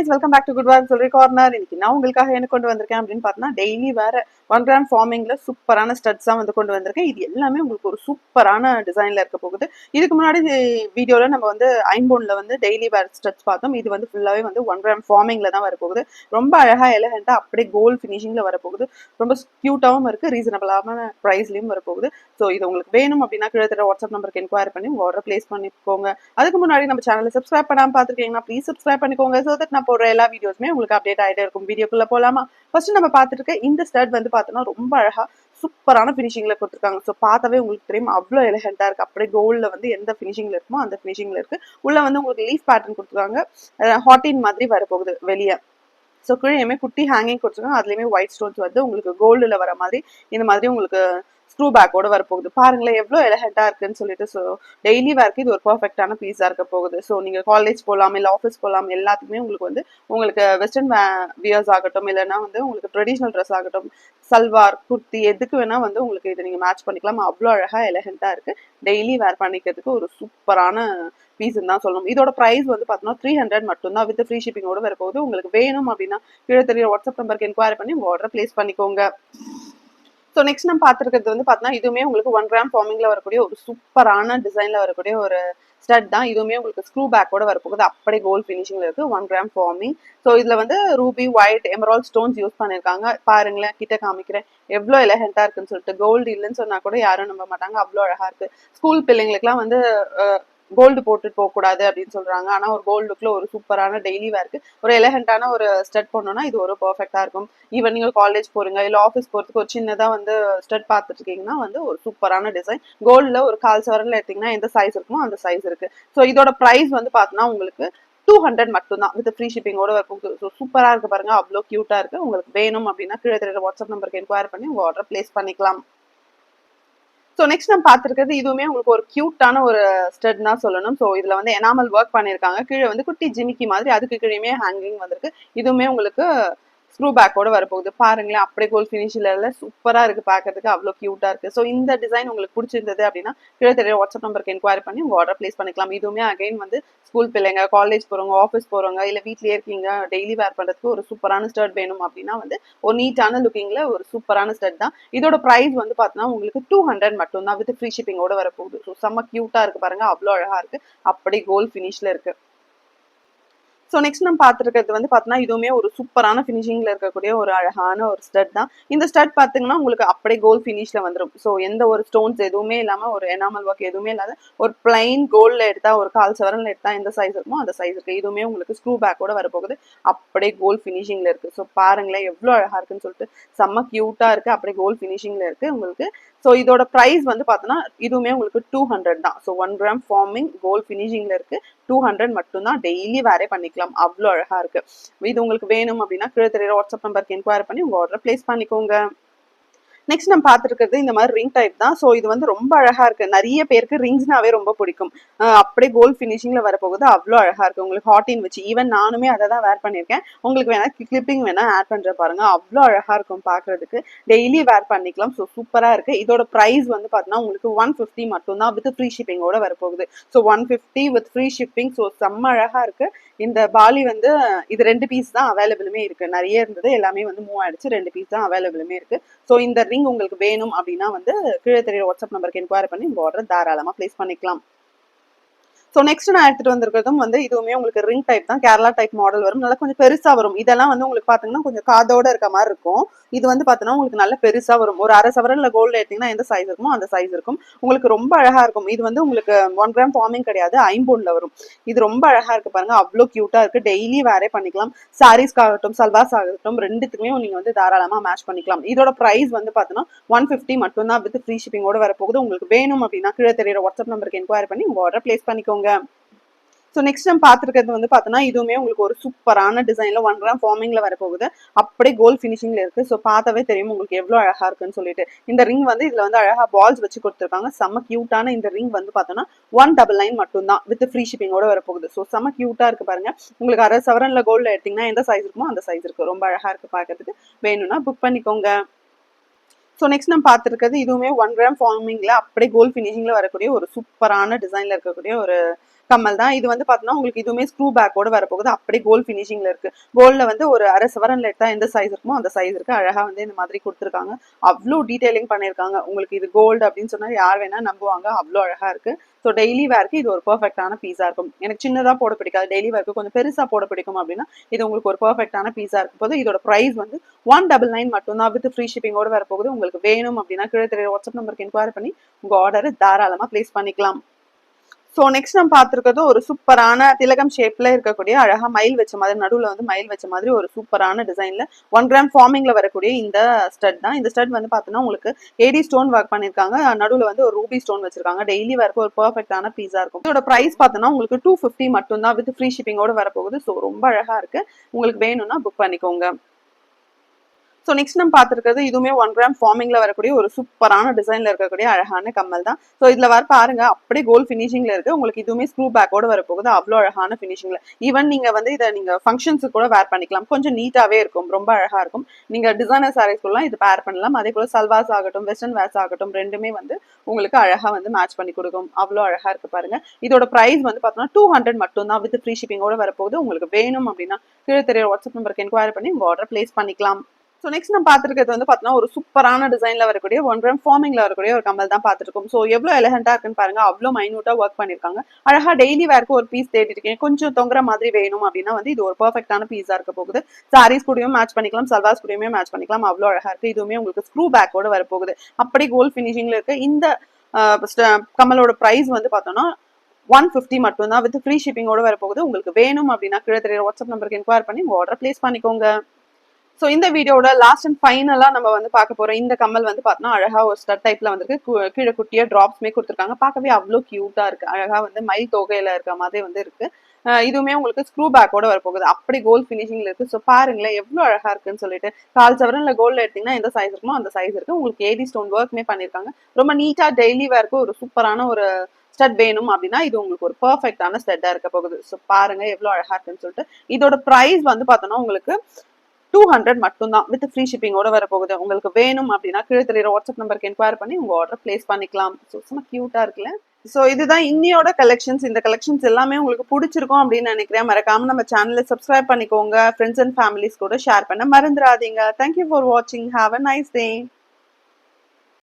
Guys welcome back to good walk சொல்லி corner இன்னைக்கு நான் உங்களுக்காக என்ன கொண்டு வந்திருக்கேன் அப்படின்னு பார்த்தீங்கன்னா டெய்லி வேற ஒன் கிராம் ஃபார்மிங்ல சூப்பரான ஸ்டட்ஸ் தான் வந்து கொண்டு வந்திருக்கேன். இது எல்லாமே உங்களுக்கு ஒரு சூப்பரான டிசைன்ல இருக்க போகுது. இதுக்கு முன்னாடி வீடியோல நம்ம வந்து ஐம்போன்ல வந்து டெய்லி வேர் ஸ்டட்ஸ் பார்த்தோம். இது வந்து ஃபுல்லாவே வந்து ஒன் கிராம் ஃபார்மிங்ல தான் வரப்போகுது ரொம்ப அழகா எலகண்டா அப்படியே கோல்ட் ஃபினிஷிங்ல வரப்போகுது ரொம்ப கியூட்டாவும் இருக்கு ரீசனபிளான ப்ரைஸ்லயும் வரப்போகுது ஸோ இது உங்களுக்கு வேணும் அப்படின்னா கீழே தர வாட்ஸ்அப் நம்பருக்கு என்கொயரி பண்ணி உங்க ஆர்டர் பிளேஸ் பண்ணிக்கோங்க. அதுக்கு முன்னாடி நம்ம சேனலை சப்ஸ்கிரைப் பண்ணாமல் பார்த்துருக்கீங்கன்னா ப்ளீஸ் சப்ஸ்கிரைப் பண்ணிக்கோங்க. ஸோ தட் நான் போடுற எல்லா வீடியோஸுமே உங்களுக்கு அப்டேட் ஆகிட்டே இருக்கும். வீடியோக்குள்ளே போகலாமா ஃபர்ஸ்ட் நம்ம பார்த்துட்டு இந்த ஸ்டட் வந்து பார்த்தோன்னா ரொம்ப அழகா சூப்பரான ஃபினிஷிங்ல கொடுத்துருக்காங்க. ஸோ பார்த்தாவே உங்களுக்கு தெரியும் அவ்வளோ எலிகண்டா இருக்கு. அப்படியே கோல்ட்ல வந்து எந்த ஃபினிஷிங்ல இருக்குமோ அந்த ஃபினிஷிங்ல இருக்கு. உள்ள வந்து உங்களுக்கு லீஃப் பேட்டர்ன் கொடுத்துருக்காங்க. ஹாட்டின் மாதிரி வரப்போகுது வெளியே. ஸோ கீழேயுமே குட்டி ஹேங்கிங் கொடுத்துருக்காங்க. அதுலேயுமே ஒயிட் ஸ்டோன்ஸ் வந்து உங்களுக்கு கோல்டில் வர மாதிரி இந்த மாதிரி உங்களுக்கு ஸ்க்ரூ பேக்கோட வரப்போகுது. பாருங்களேன் எவ்வளோ எலகண்டா இருக்குன்னு சொல்லிட்டு ஸோ டெய்லி வேர்க்கு இது ஒரு பர்ஃபெக்டான பீஸாக இருக்க போகுது. ஸோ நீங்கள் காலேஜ் போகலாம் இல்லை ஆஃபீஸ் போகலாம் எல்லாத்துக்குமே உங்களுக்கு வந்து உங்களுக்கு வெஸ்டர்ன் வியர்ஸ் ஆகட்டும் இல்லைன்னா வந்து உங்களுக்கு ட்ரெடிஷ்னல் ட்ரெஸ் ஆகட்டும் சல்வார் குர்த்தி எதுக்கு வேணா வந்து உங்களுக்கு இதை நீங்கள் மேட்ச் பண்ணிக்கலாம். அவ்வளோ அழகாக எலகண்டா இருக்கு. டெய்லி வேர் பண்ணிக்கிறதுக்கு ஒரு சூப்பரான பீஸ்ன்னு தான் சொல்லணும். இதோட ப்ரைஸ் வந்து பார்த்தோம்னா த்ரீ ஹண்ட்ரட் மட்டும்தான். வித் ஃப்ரீ ஷிப்பிங்கோட வரப்போகுது. உங்களுக்கு வேணும் அப்படின்னா கீழே தெரிய வாட்ஸ்அப் நம்பருக்கு என்கொயரி பண்ணி உங்கள் ஆர்டர் ப்ளேஸ் பண்ணிக்கோங்க. ஸோ நெக்ஸ்ட் நம்ம பார்த்துருக்கிறது வந்து பார்த்தோன்னா இதுவுமே உங்களுக்கு ஒன் கிராம் ஃபார்மிங்கில் வரக்கூடிய ஒரு சூப்பரான டிசைனில் வரக்கூடிய ஒரு ஸ்டட் தான். இதுவுமே உங்களுக்கு ஸ்க்ரூ பேக்கோட வரப்போகுது. அப்படியே கோல்ட் ஃபினிஷிங்ல இருக்கு. ஒன் கிராம் ஃபார்மிங் ஸோ இதில் வந்து ruby white emerald stones use பண்ணிருக்காங்க. பாருங்களேன் கிட்ட காமிக்கிறேன். எவ்வளோ எலகண்டா இருக்குன்னு சொல்லிட்டு. கோல்டு இல்லைன்னு சொன்னால் கூட யாரும் நம்ப மாட்டாங்க. அவ்வளோ அழகாக இருக்குது ஸ்கூல் பிள்ளைங்களுக்குலாம் வந்து கோல்டு போட்டுட்டு போக கூடாது அப்படின்னு சொல்றாங்க. ஆனா ஒரு கோல்டு லுக்ல ஒரு சூப்பரான டெய்லி வேர்க்கு ஒரு எலகண்டான ஒரு ஸ்டட் பண்ணோம்னா இது ஒரு பர்ஃபெக்டா இருக்கும். ஈவன் நீங்க காலேஜ் போறீங்க இல்ல ஆஃபீஸ் போறதுக்கு ஒரு சின்னதா வந்து ஸ்டட் பார்த்துட்டு இருக்கீங்கன்னா வந்து ஒரு சூப்பரான டிசைன் கோல்டுல ஒரு கால் சவரன்ல எடுத்தீங்கன்னா எந்த சைஸ் இருக்குமோ அந்த சைஸ் இருக்கு. ஸோ இதோட ப்ரைஸ் வந்து பார்த்தோன்னா உங்களுக்கு டூ ஹண்ட்ரட் மட்டும் தான் வித் ஃப்ரீ ஷிப்பிங்கோட இருக்கும் ஸோ சூப்பராக இருக்கு பாருங்க. அவ்வளோ க்யூட்டா இருக்கு. உங்களுக்கு வேணும் அப்படின்னா கீழே தெரியுற வாட்ஸ்அப் நம்பருக்கு என்கொயர் பண்ணி உங்கள் ஆர்டர் பிளேஸ் பண்ணிக்கலாம். ஸோ நெக்ஸ்ட் நம்ம பார்த்துருக்கிறது இதுவுமே உங்களுக்கு ஒரு க்யூட்டான ஒரு ஸ்டட் தான் சொல்லணும். ஸோ இதில் வந்து எனாமல் ஒர்க் பண்ணியிருக்காங்க கீழே வந்து குட்டி ஜிமிக்கி மாதிரி அதுக்கு கீழேயுமே ஹேங்கிங் வந்திருக்கு. இதுவுமே உங்களுக்கு ஸ்க்ரூ பேக்கோட வரப்போகுது. பாருங்களேன் அப்படியே கோல் ஃபினிஷில் சூப்பராக இருக்குது பார்க்கறதுக்கு. அவ்வளோ க்யூட்டாக இருக்குது ஸோ இந்த டிசைன் உங்களுக்கு பிடிச்சிருந்தது அப்படின்னா கீழே தெரிய வாட்ஸ்அப் நம்பருக்கு என்கொயரி பண்ணி உங்கள் ஆர்டர் ப்ளேஸ் பண்ணிக்கலாம். இதுவுமே அகைன் வந்து ஸ்கூல் பிள்ளைங்க காலேஜ் போகிறவங்க ஆஃபீஸ் போகிறவங்க இல்லை வீட்லேயே இருக்கீங்க டெய்லி வேர் பண்ணுறதுக்கு ஒரு சூப்பரான ஸ்டர்ட் வேணும் அப்படின்னா வந்து ஒரு நீட்டான லுக்கிங்கில் ஒரு சூப்பரான ஸ்டர்ட் தான். இதோட ப்ரைஸ் வந்து பார்த்தீங்கன்னா உங்களுக்கு டூ ஹண்ட்ரட் மட்டும் தான் வித் ஃப்ரீ ஷிப்பிங்கோட வரப்போகுது. ஸோ செம்ம க்யூட்டாக இருக்கு பாருங்க அவ்வளோ அழகாக இருக்கு. அப்படி கோல்ட் ஃபினிஷில் இருக்கு. ஸோ நெக்ஸ்ட் நம்ம பார்த்துருக்கிறது வந்து பார்த்தோன்னா இதுவுமே ஒரு சூப்பரான ஃபினிஷிங்கில் இருக்கக்கூடிய ஒரு அழகான ஒரு ஸ்டட் தான். இந்த ஸ்டட் பார்த்தீங்கன்னா உங்களுக்கு அப்படியே கோல்ட் ஃபினிஷில் வந்துடும் ஸோ எந்த ஒரு ஸ்டோன்ஸ் எதுவுமே இல்லாமல் ஒரு எனாமல் ஒர்க் எதுவுமே இல்லாத ஒரு பிளைன் கோல்டில் எடுத்தால் ஒரு கால் செவரனில் எடுத்தால் எந்த சைஸ் இருக்குமோ அந்த சைஸ் இருக்குது இதுவுமே உங்களுக்கு ஸ்க்ரூ பேக்கோட வரப்போகுது. அப்படியே கோல்ட் ஃபினிஷிங்கில் இருக்குது ஸோ பாருங்களேன் எவ்வளோ அழகாக இருக்குன்னு சொல்லிட்டு. செம்ம க்யூட்டாக இருக்குது அப்படியே கோல்ட் ஃபினிஷிங்கில் இருக்குது உங்களுக்கு. ஸோ இதோட ப்ரைஸ் வந்து பார்த்தோன்னா இதுவுமே உங்களுக்கு டூ ஹண்ட்ரட் தான். So one gram forming gold ஃபினிஷிங்கில் இருக்குது டூ ஹண்ட்ரட் மட்டும்தான் டெய்லி வேறே பண்ணிக்கலாம். அவ்வளோ அழகாக இருக்கு. இது உங்களுக்கு வேணும் அப்படின்னா கீழே தெரியற வாட்ஸ்அப் நம்பருக்கு என்கொயரி பண்ணி உங்கள் ஆர்டர் ப்ளேஸ் பண்ணிக்கோங்க. நெக்ஸ்ட் நம்ம பார்த்துருக்கிறது இந்த மாதிரி ரிங் டைப் தான். ஸோ இது வந்து ரொம்ப அழகா இருக்கு. நிறைய பேருக்கு ரிங்ஸ்னாவே ரொம்ப பிடிக்கும். அப்படியே கோல்ட் ஃபினிஷிங்ல வரப்போகுது. அவ்வளோ அழகா இருக்கு. உங்களுக்கு ஹாட்டின் வச்சு ஈவன் நானுமே அதை தான் வேர் பண்ணியிருக்கேன். உங்களுக்கு வேணா கிளிப்பிங் வேணா ஆட் பண்ற பாருங்க. அவ்வளோ அழகா இருக்கும் பார்க்கறதுக்கு. டெய்லி வேர் பண்ணிக்கலாம். ஸோ சூப்பரா இருக்கு. இதோட ப்ரைஸ் வந்து பார்த்தீங்கன்னா உங்களுக்கு ஒன் ஃபிஃப்டி மட்டும்தான் வித் ஃப்ரீ ஷிப்பிங்கோட வரப்போகுது. So one fifty with free shipping so செம்ம அழகா இருக்கு. இந்த பாலி வந்து இது ரெண்டு பீஸ் தான் அவைலபிளுமே இருக்கு. நிறைய இருந்தது எல்லாமே வந்து மூவ் ஆயிடுச்சு. ரெண்டு பீஸ் தான் அவைலபிளுமே இருக்கு. ஸோ இந்த ரிங் உங்களுக்கு வேணும் அப்படின்னா வந்து கீழே தெரியுற வாட்ஸ்அப் நம்பருக்கு என்கொயரி பண்ணி உங்க ஆர்டர் தாராளமாக பிளேஸ் பண்ணிக்கலாம். ஸோ நெக்ஸ்ட் நான் எடுத்துட்டு வந்திருக்கிறதும் வந்து இதுவுமே உங்களுக்கு ரிங் டைப் தான் கேரளா டைப் மாடல் வரும். நல்லா கொஞ்சம் பெருசா வரும். இதெல்லாம் வந்து உங்களுக்கு பாத்தீங்கன்னா கொஞ்சம் காதோட இருக்க மாதிரி இருக்கும். இது வந்து பாத்தீங்கன்னா உங்களுக்கு நல்ல பெருசா வரும். ஒரு அரை சவரன்ல கோல்டு எடுத்தீங்கன்னா எந்த சைஸ் இருக்குமோ அந்த சைஸ் இருக்கும். உங்களுக்கு ரொம்ப அழகா இருக்கும். இது வந்து உங்களுக்கு ஒன் கிராம் ஃபார்மிங் கிடையாது ஐம்போன்ல வரும். இது ரொம்ப அழகா இருக்கு பாருங்க. அவ்வளோ கியூட்டா இருக்கு. டெய்லி வேறே பண்ணிக்கலாம். சாரீஸ் ஆகட்டும் சல்வாஸ் ஆகட்டும் ரெண்டுத்துக்குமே நீங்க வந்து தாராளமா மேட்ச் பண்ணிக்கலாம். இதோட பிரைஸ் வந்து பாத்தீங்கன்னா ஒன் ஃபிஃப்டி மட்டும் தான் வித் ஃப்ரீ ஷிப்பிங்கோட வரப்போகுது. உங்களுக்கு வேணும் அப்படின்னா கீழே தெரியுற வாட்ஸ்அப் நம்பருக்கு என்கொயரி பண்ணி உங்க ஆர்டர் பிளேஸ் பண்ணிக்கோங்க. ஸோ நெக்ஸ்ட் நம்ம பார்த்துருக்கிறது வந்து பார்த்தோன்னா இதுவுமே உங்களுக்கு ஒரு சூப்பரான டிசைனில் ஒன் கிராம் ஃபார்மிங்கில் வரப்போகுது. அப்படியே கோல்ட் ஃபினிஷிங்கில் இருக்குது ஸோ பார்த்தாவே தெரியும் உங்களுக்கு எவ்வளோ அழகாக இருக்குன்னு சொல்லிட்டு. இந்த ரிங் வந்து இதில் வந்து அழகாக பால்ஸ் வச்சு கொடுத்துருக்காங்க. செம்ம க்யூட்டான இந்த ரிங் வந்து பார்த்தோன்னா ஒன் டபுள் நைன் மட்டும் தான் வித் ஃப்ரீ ஷிப்பிங்கோட வரப்போகுது. ஸோ செம்ம க்யூட்டாக இருக்குது பாருங்க. உங்களுக்கு அரை சவரனில் கோல்டில் எடுத்தீங்கன்னா எந்த சைஸ் இருக்குமோ அந்த சைஸ் இருக்குது ரொம்ப அழகாக இருக்குது பார்க்கறதுக்கு. வேணும்னா புக் பண்ணிக்கோங்க. ஸோ நெக்ஸ்ட் நம்ம பார்த்துருக்கிறது இதுவுமே ஒன் கிராம் ஃபார்மிங்கில் அப்படியே கோல்ட் ஃபினிஷிங்கில் வரக்கூடிய ஒரு சூப்பரான டிசைனில் இருக்கக்கூடிய ஒரு கம்மல் தான். இது வந்து பார்த்தோன்னா உங்களுக்கு இதுவுமே ஸ்க்ரூ பேக்கோட வரப்போகுது. அப்படியே கோல் ஃபினிஷிங்ல இருக்கு. கோல்ட்ல வந்து ஒரு அரை சவரன்ல எடுத்தா எந்த சைஸ் இருக்குமோ அந்த சைஸ் இருக்கு. அழகா வந்து இந்த மாதிரி கொடுத்துருக்காங்க. அவ்வளோ டீடைலிங் பண்ணியிருக்காங்க. உங்களுக்கு இது கோல்டு அப்படின்னு சொன்னா யார் வேணா நம்புவாங்க. அவ்வளோ அழகா இருக்கு. ஸோ டெய்லி வேர்க்கு இது ஒரு பர்ஃபெக்டான பீஸா இருக்கும். எனக்கு சின்னதா போட பிடிக்காது. டெய்லி வேர்க்கு கொஞ்சம் பெருசா போட பிடிக்கும் அப்படின்னா இது உங்களுக்கு ஒரு பர்ஃபெக்டான பீஸா இருக்கும் போது இதோட ப்ரைஸ் வந்து ஒன் டபுள் நைன் மட்டும்தான் வித் ஃப்ரீ ஷிப்பிங்கோட வரப்போகுது. உங்களுக்கு வேணும் அப்படின்னா கீழே தெரிய வாட்ஸ்அப் நம்பருக்கு இன்கொயரி பண்ணி உங்க ஆர்டரை தாராளமா பிளேஸ் பண்ணிக்கலாம். ஸோ நெக்ஸ்ட் நம்ம பார்த்துருக்கிறது ஒரு சூப்பரான திலகம் ஷேப்ல இருக்கக்கூடிய அழகா மயில் வச்ச மாதிரி நடுவில் வந்து மயில் வச்ச மாதிரி ஒரு சூப்பரான டிசைன்ல ஒன் கிராம் ஃபார்மிங்ல வரக்கூடிய இந்த ஸ்டட் தான். இந்த ஸ்டட் வந்து பார்த்தோன்னா உங்களுக்கு ஏடி ஸ்டோன் ஒர்க் பண்ணியிருக்காங்க. நடுவில் வந்து ஒரு ரூபி ஸ்டோன் வச்சிருக்காங்க. டெய்லி வரக்கு ஒரு பர்ஃபெக்டான பீஸா இருக்கும். இதோட ப்ரைஸ் பார்த்தோன்னா உங்களுக்கு டூ ஃபிஃப்டி மட்டும் தான் வித் ஃப்ரீ ஷிப்பிங்கோட வரப்போகுது. ஸோ ரொம்ப அழகா இருக்கு. உங்களுக்கு வேணும்னா புக் பண்ணிக்கோங்க. ஸோ நெக்ஸ்ட் நம்ம பார்த்துருக்கிறது இதுவுமே ஒன் கிராம் ஃபார்மிங்ல வரக்கூடிய ஒரு சூப்பரான டிசைன்ல இருக்கக்கூடிய அழகான கம்மல் தான். ஸோ இதுல வர பாருங்க அப்படியே கோல் ஃபினிஷிங்ல இருக்கு. உங்களுக்கு இதுவுமே ஸ்க்ரூ பேக்கோட வரப்போகுது. அவ்வளோ அழகான ஃபினிஷிங்ல ஈவன் நீங்க வந்து இதை நீங்க ஃபங்க்ஷன்ஸுக்கு கூட வேர் பண்ணிக்கலாம். கொஞ்சம் நீட்டாவே இருக்கும். ரொம்ப அழகா இருக்கும். நீங்க டிசைனர் சாரீஸ்க்குலாம் இது பேர் பண்ணலாம். அதே போல சல்வாஸ் ஆகட்டும் வெஸ்டர்ன் வேர்ஸ் ஆகட்டும் ரெண்டுமே வந்து உங்களுக்கு அழகா வந்து மேட்ச் பண்ணி கொடுக்கும். அவ்வளோ அழகா இருக்கு பாருங்க. இதோட பிரைஸ் வந்து பார்த்தோம்னா டூ ஹண்ட்ரட் மட்டும் தான் வித் ஃப்ரீ ஷிப்பிங்கோட வரப்போகுது. உங்களுக்கு வேணும் அப்படின்னா கீழே தெரிய வாட்ஸ்அப் நம்பருக்கு என்கொயரி பண்ணி உங்க ஆர்டர் பிளேஸ் பண்ணிக்கலாம். ஸோ நெக்ஸ்ட் நம்ம பார்த்துருக்கிறது வந்து பார்த்தோன்னா ஒரு சூப்பரான டிசைன்ல வரக்கூடிய ஒன் ரம் ஃபார்மிங்ல வரக்கூடிய ஒரு கம்மல் தான் பார்த்துருக்கோம். ஸோ எவ்வளோ எலகண்டா இருக்குன்னு பாருங்க. அவ்வளோ மைனூட்டா ஒர்க் பண்ணிருக்காங்க அழகா டெய்லி வேர்க்கு ஒரு பீஸ் தேடிட்டு இருக்கேன். கொஞ்சம் தொங்குற மாதிரி வேணும் அப்படின்னா வந்து இது ஒரு பர்ஃபெக்டான பீஸா இருக்க போகுது. சாரீஸ் கூடயும் மேட்ச் பண்ணிக்கலாம். சல்வாஸ் கூடயுமே மேட்ச் பண்ணிக்கலாம். அவ்வளோ அழகா இருக்கு. இதுவுமே உங்களுக்கு ஸ்க்ரூ பேக்கோட வரப்போகுது. அப்படி கோல்ட் ஃபினிஷிங்ல இருக்கு இந்த கமலோட ப்ரைஸ் பிரைஸ் வந்து பார்த்தோன்னா ஒன் ஃபிஃப்டி மட்டும் தான் வித் ஃப்ரீ ஷிப்பிங்கோட வரப்போகுது. உங்களுக்கு வேணும் அப்படின்னா கீழே தெரிய வாட்ஸ்அப் நம்பருக்கு என்கொயர் பண்ணி உங்கள் ஆர்டர் பிளேஸ் பண்ணிக்கோங்க. ஸோ இந்த வீடியோட லாஸ்ட் அண்ட் ஃபைனலாக நம்ம வந்து பார்க்க போறோம். இந்த கம்மல் வந்து பார்த்தோன்னா அழகா ஒரு ஸ்டட் டைப்ல வந்துருக்கு. கு- கீழே குட்டியா ட்ராப்ஸ்மே கொடுத்துருக்காங்க. பார்க்கவே அவ்வளோ க்யூட்டாக இருக்கு. அழகா வந்து மயில் தொகையில இருக்க மாதிரி வந்து இருக்கு. இதுவுமே உங்களுக்கு ஸ்க்ரூ பேக்கோட வரப்போகுது. அப்படி கோல்ட் ஃபினிஷிங்ல இருக்கு. ஸோ பாருங்களேன் எவ்வளோ அழகா இருக்குன்னு சொல்லிட்டு. கால் சவரன் இல்லை எடுத்திங்கன்னா எடுத்தீங்கன்னா எந்த சைஸ் இருக்குமோ அந்த சைஸ் இருக்கு. உங்களுக்கு ஏடி ஸ்டோன் ஒர்க்குமே பண்ணியிருக்காங்க. ரொம்ப நீட்டா டெய்லி வேர்க்கு ஒரு சூப்பரான ஒரு ஸ்டட் வேணும் அப்படின்னா இது உங்களுக்கு ஒரு பர்ஃபெக்டான ஸ்டட்டா இருக்க போகுது. ஸோ பாருங்க எவ்வளோ அழகா இருக்குன்னு சொல்லிட்டு. இதோட ப்ரைஸ் வந்து பார்த்தோன்னா உங்களுக்கு டூ ஹண்ட்ரட் மட்டும்தான். வித் ஃப்ரீ ஷிப்பிங்கோட வரப்போகுது உங்களுக்கு வேணும் அப்படின்னா கீழே தெரியுற வாட்ஸ்அப் நம்பருக்கு என்கொயர் பண்ணி உங்க ஆர்டர் பிளேஸ் பண்ணிக்கலாம். ஸோ சும்மா கியூட்டா இருக்குல்ல? ஸோ இதுதான் இன்னியோட கலெக்ஷன்ஸ் இந்த கலெக்ஷன்ஸ் எல்லாமே உங்களுக்கு பிடிச்சிருக்கும் அப்படின்னு நினைக்கிறேன். மறக்காம நம்ம சேனலை சப்ஸ்கிரைப் பண்ணிக்கோங்க. ஃப்ரெண்ட்ஸ் அண்ட் ஃபேமிலிஸ் கூட ஷேர் பண்ண மறந்துடாதீங்க. தேங்க்யூ ஃபார் வாட்சிங் ஹாவ் அ நைஸ் டே